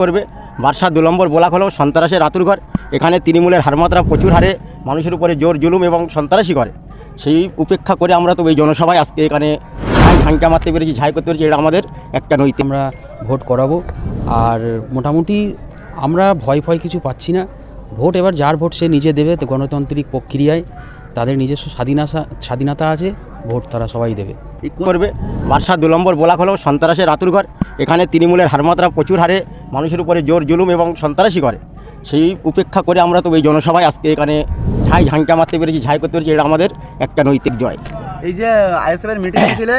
করবে। বার্ষা দু নম্বর ব্লক হলো সন্ত্রাসের আতুরঘর এখানে তৃণমূলের হারমাত্রা প্রচুর হারে, মানুষের উপরে জোর জুলুম এবং সন্ত্রাসী করে। সেই উপেক্ষা করে আমরা তো এই জনসভায় আজকে এখানে ঝাঁকা মারতে পেরেছি, ঝাই করতে পেরেছি, এটা আমাদের একটা নৈতিক আমরা ভোট করাবো। আর মোটামুটি আমরা ভয় ভয় কিছু পাচ্ছি না। ভোট এবার যার ভোট সে নিজে দেবে, তো গণতান্ত্রিক প্রক্রিয়ায় তাদের নিজস্ব স্বাধীনতা স্বাধীনতা আছে, ভোট তারা সবাই দেবে। করবে। বার্ষা দু নম্বর ব্লক হলো সন্ত্রাসের আতুরঘর এখানে তৃণমূলের হারমাত্রা প্রচুর হারে মানুষের উপরে জোর জুলুম এবং সন্ত্রাসী করে। সেই উপেক্ষা করে আমরা তো এই জনসভায় আজকে এখানে ঝাই ঝাঁকা মারতে পেরেছি ঝাই করতে পেরেছি এটা আমাদের একটা নৈতিক জয়। এই যে আইএসএফ এর মিটিং ছিল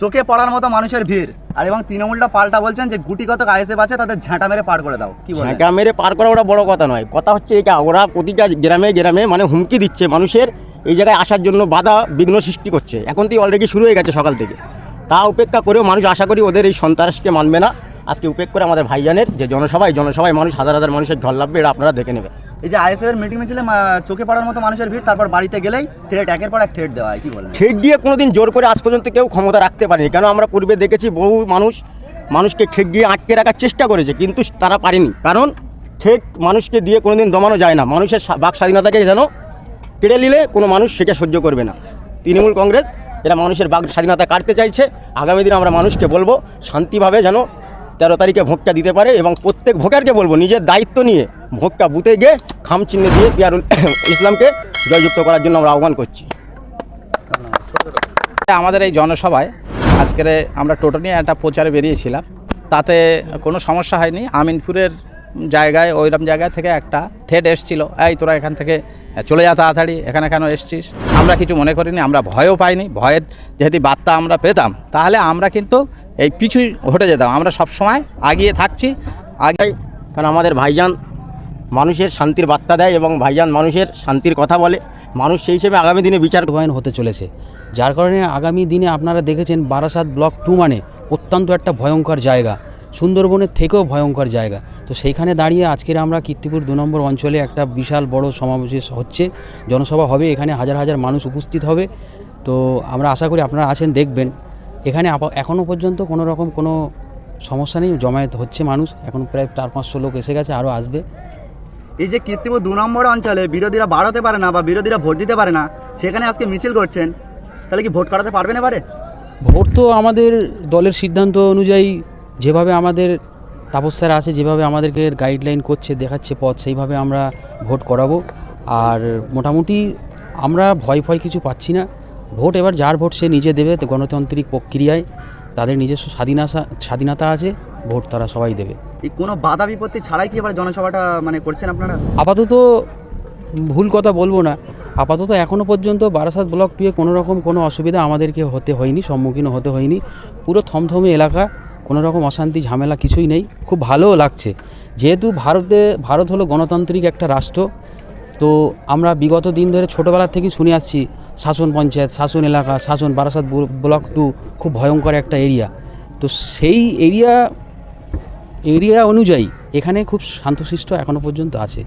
চোখে পড়ার মতো মানুষের ভিড়। আর এবং তৃণমূলটা পাল্টা বলছেন যে গুটিগত আইএসএফ আছে তাদের ঝাঁটা মেরে পার করে দাও। কি বলে ঝাঁকা মেরে পার করা ওটা বড় কথা নয়। কথা হচ্ছে এটা ওরা প্রতিটা গ্রামে গ্রামে মানে হুমকি দিচ্ছে মানুষের। এই জায়গায় আসার জন্য বাধা বিঘ্ন সৃষ্টি করছে। এখন থেকে অলরেডি শুরু হয়ে গেছে সকাল থেকে। তা উপেক্ষা করেও মানুষ আশা করি ওদের এই সন্ত্রাসকে মানবে না। আজকে উপেক্ষা করে আমাদের ভাইজানের যে জনসভায় জনসভায় মানুষ হাজার হাজার মানুষের ঢল লাগবে এটা আপনারা দেখে নেবেন। এই যে আইএসএফ এর মিটিং ছিল চোখে পড়ার মতো মানুষের ভিড় তারপর বাড়িতে গেলেই থ্রেট একের পর এক থ্রেট দেওয়া হয় কি বলেন? ঠেক দিয়ে কোনোদিন জোর করে আজ পর্যন্ত কেউ ক্ষমতা রাখতে পারেনি। কেন আমরা পূর্বে দেখেছি বহু মানুষ মানুষকে ঠেক দিয়ে আটকে রাখার চেষ্টা করেছে কিন্তু তারা পারেনি। কারণ ঠেক মানুষকে দিয়ে কোনোদিন দমানো যায় না। মানুষের বাক স্বাধীনতাকে যেন কেড়ে নিলে কোনো মানুষ সেটা সহ্য করবে না। তৃণমূল কংগ্রেস, এরা মানুষের বাক স্বাধীনতা কাটতে চাইছে। আগামী দিনে আমরা মানুষকে বলব, শান্তিভাবে যেন তেরো তারিখে ভোটটা দিতে পারে এবং প্রত্যেক ভোটারকে বলব, নিজের দায়িত্ব নিয়ে ভোটটা বুথে গিয়ে খাম চিহ্ন দিয়ে পিয়ারুল ইসলামকে জয়যুক্ত করার জন্য আমরা আহ্বান করছি। আমাদের এই জনসভায় আজকের আমরা টোটো নিয়ে একটা প্রচারে বেরিয়েছিলাম। তাতে কোনো সমস্যা হয়নি। আমিনপুরের জায়গায় ওইরকম জায়গা থেকে একটা থ্রেড এসছিল। এই তোরা এখান থেকে চলে যা তাড়াতাড়ি এখানে কেন এসছিস? আমরা কিছু মনে করিনি আমরা ভয়ও পাইনি। ভয়ের যেহেতু বার্তা আমরা পেতাম তাহলে আমরা কিন্তু এই পিছুই হটে যেতাম। আমরা সব সময় আগিয়ে থাকছি আগে কারণ আমাদের ভাইজান মানুষের শান্তির বার্তা দেয় এবং ভাইজান মানুষের শান্তির কথা বলে। মানুষ সেই হিসেবে আগামী দিনে বিচার বাস্তবায়ন হতে চলেছে। যার কারণে আগামী দিনে আপনারা দেখেছেন বারাসাত ব্লক টু মানে অত্যন্ত একটা ভয়ঙ্কর জায়গা। সুন্দরবনের থেকেও ভয়ঙ্কর জায়গা। তো সেইখানে দাঁড়িয়ে আজকের আমরা কীর্তিপুর দু নম্বর অঞ্চলে একটা বিশাল বড় সমাবেশ হচ্ছে। জনসভা হবে এখানে হাজার হাজার মানুষ উপস্থিত হবে। তো আমরা আশা করি আপনারা আছেন দেখবেন। এখানে এখনও পর্যন্ত কোনো রকম কোনো সমস্যা নেই জমায়েত হচ্ছে মানুষ। এখন প্রায় চার পাঁচশো লোক এসে গেছে আরও আসবে। এই যে কীর্তিপুর দু নম্বর অঞ্চলে বিরোধীরা বাড়াতে পারে না বা বিরোধীরা ভোট দিতে পারে না সেখানে আজকে মিছিল করছেন। তাহলে কি ভোট করাতে পারবেন এবারে? ভোট তো আমাদের দলের সিদ্ধান্ত অনুযায়ী যেভাবে আমাদের তাপস্যারা আছে যেভাবে আমাদেরকে গাইডলাইন করছে দেখাচ্ছে পথ সেইভাবে আমরা ভোট করাবো। আর মোটামুটি আমরা ভয় ভয় কিছু পাচ্ছি না। ভোট এবার যার ভোট সে নিজে দেবে তো গণতান্ত্রিক প্রক্রিয়ায় তাদের নিজস্ব স্বাধীনতা স্বাধীনতা আছে ভোট তারা সবাই দেবে। এই কোনো বাধা বিপত্তি ছাড়াই কি এবার জনসভাটা মানে করছেন আপনারা? আপাতত ভুল কথা বলব না। আপাতত এখনও পর্যন্ত বারাসাত ব্লক টুয়ে কোনো রকম কোনো অসুবিধা আমাদেরকে হতে হয়নি সম্মুখীন হতে হয়নি। পুরো থমথমে এলাকা কোনো রকম অশান্তি, ঝামেলা কিছুই নেই। খুব ভালোও লাগছে। যেহেতু ভারতে, ভারত হলো গণতান্ত্রিক একটা রাষ্ট্র, তো আমরা বিগত দিন ধরে ছোটোবেলা থেকেই শুনে আসছি, শাসন পঞ্চায়েত, শাসন এলাকা, শাসন বারাসাত ব্লক টু খুব ভয়ঙ্কর একটা এরিয়া। তো সেই এরিয়া এরিয়া অনুযায়ী এখানে খুব শান্তশিষ্ট এখনও পর্যন্ত আছে।